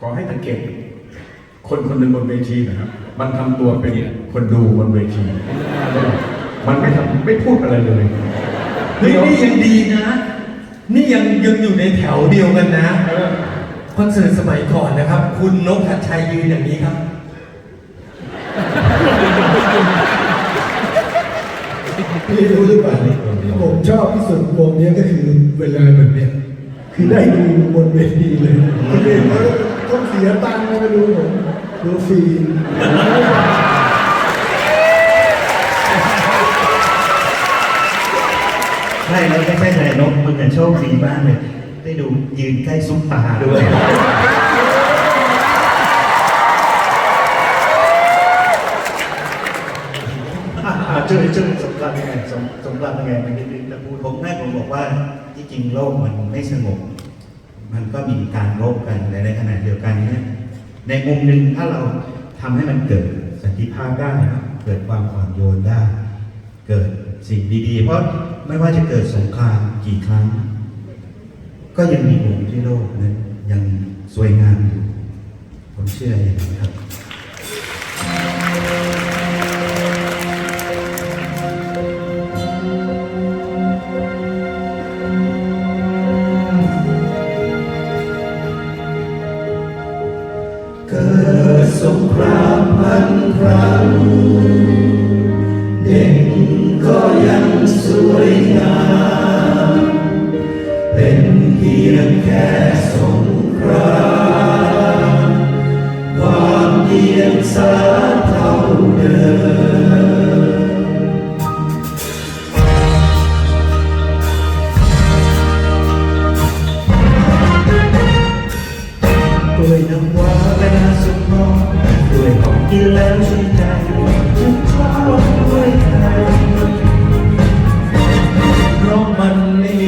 ขอให้สังเกตคนคนหนึ่งบนเวทีนะครับ มันทำตัวเป็นคนดูบนเวที มันไม่ทำไม่พูดอะไรเลยเฮ้ยนี่ยังดีนะ นี่ยังยังอยู่ในแถวเดียวกันนะเออคอนเสิร์ตสมัยก่อนนะครับ คุณนกหัดชัยยืนอย่างนี้ครับ พี่รู้หรือเปล่าที่ผมชอบที่สุดวงเนี้ยก็คือเวลาแบบเนี้ย คือได้ดูบนเวทีเลยคนอื่นเขาต้องเสียตังค์มาดูผมดูฟรีใช่แล้วไม่ใช่แต่นกมึงอะโชคดีมากเลย ได้ดูยืนใกล้ซุปตาด้วยอ่าช่วยช่วยสงครามยังไงสงสงครามยังไงมันนิดนึงนะพูดผมแม่ผมบอกว่า ที่จริงโลกมันไม่สงบ มันก็มีการรบกันแต่ในขณะเดียวกันเนี่ยในมุมหนึ่งถ้าเราทำให้มันเกิดสันติภาพได้ เกิดความอ่อนโยนได้ เกิดสิ่งดีๆ เพราะไม่ว่าจะเกิดสงครามกี่ครั้ง ก็ยังมีมุมที่โลกนั้นยังสวยงามอยู่ผมเชื่ออย่างนี้ครับ สงครามพันครั้ง น้ำว้าสุกนอนกล้วยของกินแล้วชื่นใจฉันชอบกล้วยไทยเพราะมันไม่มี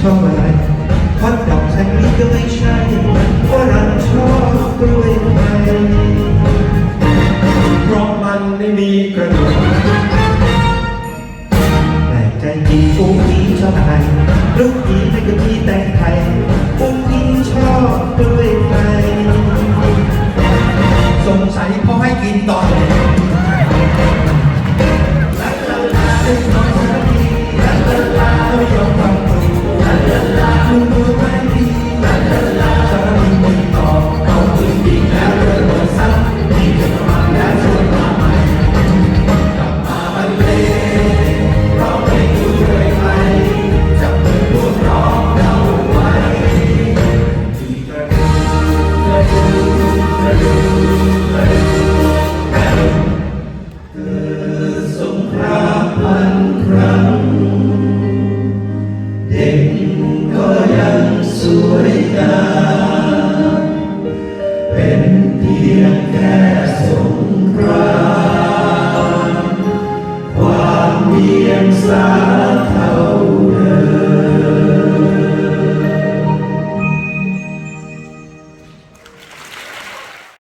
ชอบอะไรฮอตดอกฉันนี่ก็ไม่ใช่ฝรั่งชอบกล้วยไทยเพราะมันไม่มีกระดูก เป็